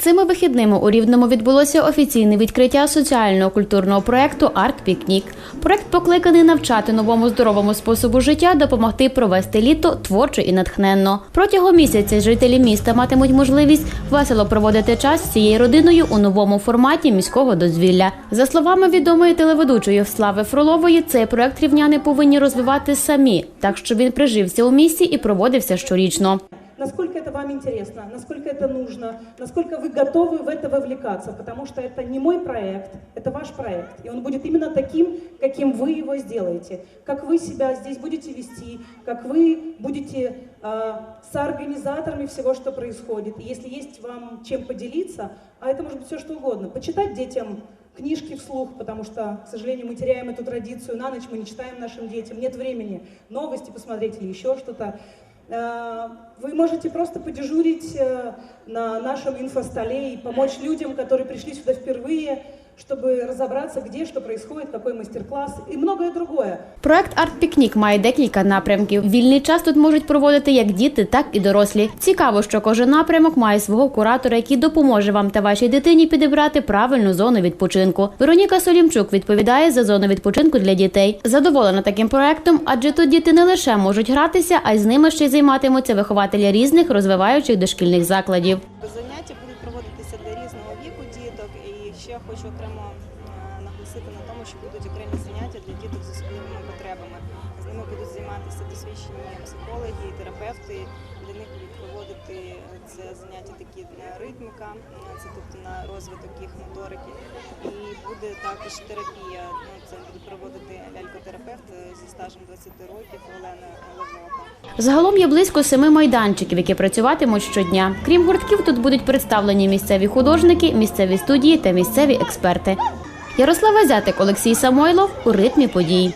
Цими вихідними у Рівному відбулося офіційне відкриття соціального культурного проєкту Арт Пікнік. Проєкт покликаний навчати новому здоровому способу життя, допомогти провести літо творчо і натхненно. Протягом місяця жителі міста матимуть можливість весело проводити час з цією родиною у новому форматі міського дозвілля. За словами відомої телеведучої Слави Фролової, цей проєкт рівняни повинні розвивати самі, так щоб він прижився у місті і проводився щорічно. Это вам интересно, насколько это нужно, насколько вы готовы в это вовлекаться, потому что это не мой проект, это ваш проект, и он будет именно таким, каким вы его сделаете, как вы себя здесь будете вести, как вы будете э, соорганизаторами всего, что происходит. И если есть вам чем поделиться, а это может быть все что угодно, почитать детям книжки вслух, потому что, к сожалению, мы теряем эту традицию, на ночь мы не читаем нашим детям, нет времени новости посмотреть или еще что-то. Э, Вы можете просто подежурить э, на нашем инфостоле и помочь людям, которые пришли сюда впервые, чтобы разобраться, где что происходит, какой мастер-класс и многое другое. Проект Арт Пікнік має декілька напрямків. Вільний час тут можуть проводити як діти, так і дорослі. Цікаво, що кожен напрямок має свого куратора, який допоможе вам та вашій дитині підібрати правильну зону відпочинку. Вероніка Солімчук відповідає за зону відпочинку для дітей. Задоволена таким проектом, адже тут діти не лише можуть гратися, а й з ними ще й займатимуться вихователі різних розвиваючих дошкільних закладів. Хочу окремо е, наголосити на тому, що будуть окремі заняття для діток з особливими потребами. З ними будуть займатися досвідчені психологи, терапевти. Для них будуть проводити це заняття такі е, ритміка, е, це тобто на розвиток їх моторики. І буде також терапія. Ну, це буде проводити лялькотерапевт е, зі стажем 20 років Олена Левока. Загалом є близько семи майданчиків, які працюватимуть щодня. Крім гуртків, тут будуть представлені місцеві художники, місцеві студії та місцеві експерти. Ярослава Зятик, Олексій Самойлов у ритмі подій.